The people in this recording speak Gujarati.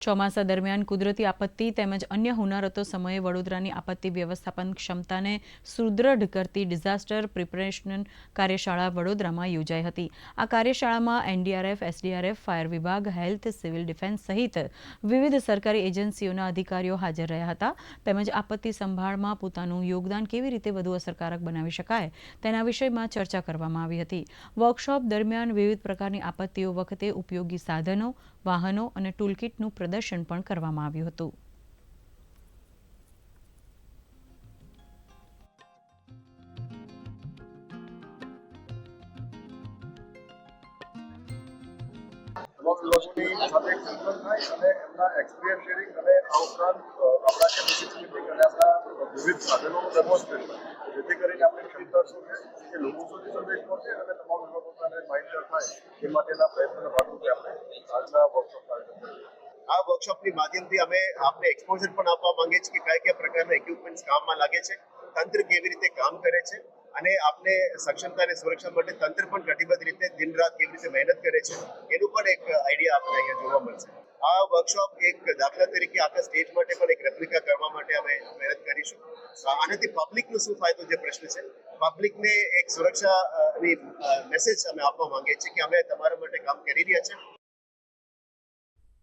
ચોમાસા દરમિયાન કુદરતી આપત્તિ તેમજ અન્ય હુનારતો સમયે વડોદરાની આપત્તિ વ્યવસ્થાપન ક્ષમતાને સુદૃઢ કરતી ડિઝાસ્ટર પ્રિપરેશન કાર્યશાળા વડોદરામાં યોજાઈ હતી. આ કાર્યશાળામાં એનડીઆરએફ, એસડીઆરએફ, ફાયર વિભાગ, હેલ્થ, સિવિલ ડિફેન્સ સહિત વિવિધ સરકારી એજન્સીઓના અધિકારીઓ હાજર રહ્યા હતા. તેમજ આપત્તિ સંભાળમાં પોતાનું યોગદાન કેવી રીતે વધુ અસરકારક બનાવી શકાય તેના વિષયમાં ચર્ચા કરવામાં આવી હતી. વર્કશોપ દરમિયાન વિવિધ પ્રકારની આપત્તિઓ વખતે ઉપયોગી સાધનો, વાહનો અને ટૂલકીટનું પણ કરવામાં આવ્યું હતું. અને ઉપરાંત આપણા વિવિધ સાધનોનું જેથી કરીને આપણી લોકો સુધી સંદેશ પહોંચે અને તમામ લોકો માહિતગાર થાય એ માટેના પ્રયત્નોના ભાગરૂપે આપણે આજના વર્કશોપ આયોજન કર્યું આ વર્કશોપની માધ્યમથી અમે આપને એક્સપોઝર પણ આપવા માંગીએ છીએ કે કયા કયા પ્રકારના ઇક્વિપમેન્ટ્સ કામમાં લાગે છે, તંત્ર કેવી રીતે કામ કરે છે અને આપને સક્ષમતા અને સુરક્ષા માટે તંત્ર પણ કટિબદ્ધ રીતે દિન રાત કેવી રીતે મહેનત કરે છે, એનું પણ એક આઈડિયા આપણે અહીંયા જોવા મળશે. આ વર્કશોપ એક દાખલા તરીકે આખા સ્ટેટ માટે પણ એક રેપ્લિકા કરવા માટે અમે મહેનત કરીશું. આનાથી પબ્લિકનો શું ફાયદો, જે પ્રશ્ન છે? પબ્લિકને એક સુરક્ષાની મેસેજ અમે આપવા માંગીએ છીએ કે અમે તમારા માટે કામ કરી રહ્યા છીએ